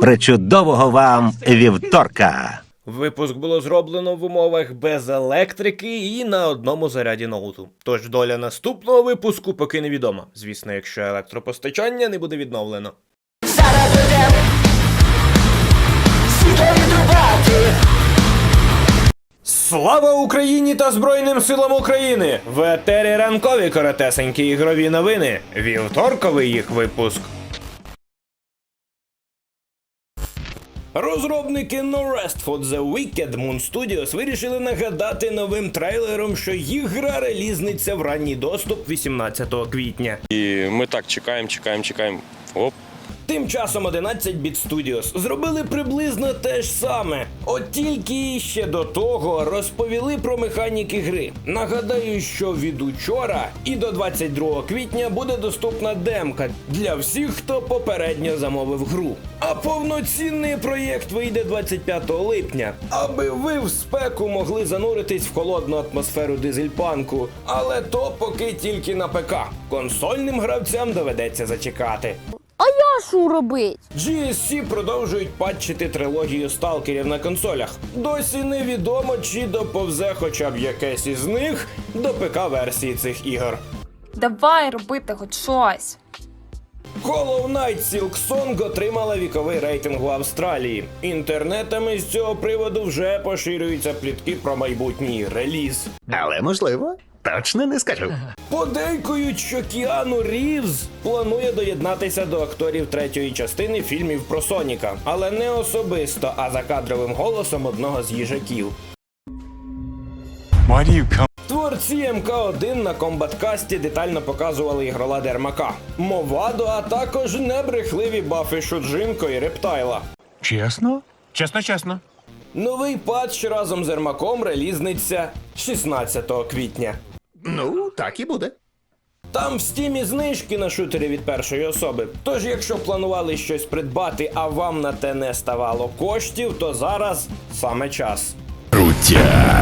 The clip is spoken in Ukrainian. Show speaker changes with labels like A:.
A: Причудового вам вівторка!
B: Випуск було зроблено в умовах без електрики і на одному заряді ноуту. Тож доля наступного випуску поки невідома. Звісно, якщо електропостачання не буде відновлено. Зараз Слава Україні та Збройним силам України! В етері ранкові коротесенькі ігрові новини. Вівторковий їх випуск. Розробники No Rest for the Wicked Moon Studios вирішили нагадати новим трейлером, що їх гра релізниться в ранній доступ 18 квітня.
C: І ми так чекаємо, чекаємо, чекаємо. Оп.
B: Тим часом 11 Bit Studios зробили приблизно те ж саме, от тільки ще до того розповіли про механіки гри. Нагадаю, що від учора і до 22 квітня буде доступна демка для всіх, хто попередньо замовив гру. А повноцінний проєкт вийде 25 липня, аби ви в спеку могли зануритись в холодну атмосферу дизельпанку. Але то поки тільки на ПК. Консольним гравцям доведеться зачекати.
D: Що робить?
B: GSC продовжують патчити трилогію сталкерів на консолях. Досі невідомо, чи доповзе хоча б якесь із них до ПК-версії цих ігор.
E: Давай робити хоч щось.
B: Hollow Knight Silk Song отримала віковий рейтинг у Австралії. Інтернетами з цього приводу вже поширюються плітки про майбутній реліз.
A: Але можливо, точно не скажу.
B: Подейкують, що Кіану Рівз планує доєднатися до акторів третьої частини фільмів про Соніка, але не особисто, а за кадровим голосом одного з їжаків.
F: Why do you come?
B: Творці МК1 на комбаткасті детально показували ігролади Ермака, Мовадо, а також небрехливі бафи Шуджинко і Рептайла.
F: Чесно? Чесно, чесно.
B: Новий патч разом з Ермаком релізниться 16 квітня.
A: Ну, так і буде.
B: Там в стімі знижки на шутері від першої особи. Тож, якщо планували щось придбати, а вам на те не ставало коштів, то зараз саме час.
A: Крутяк.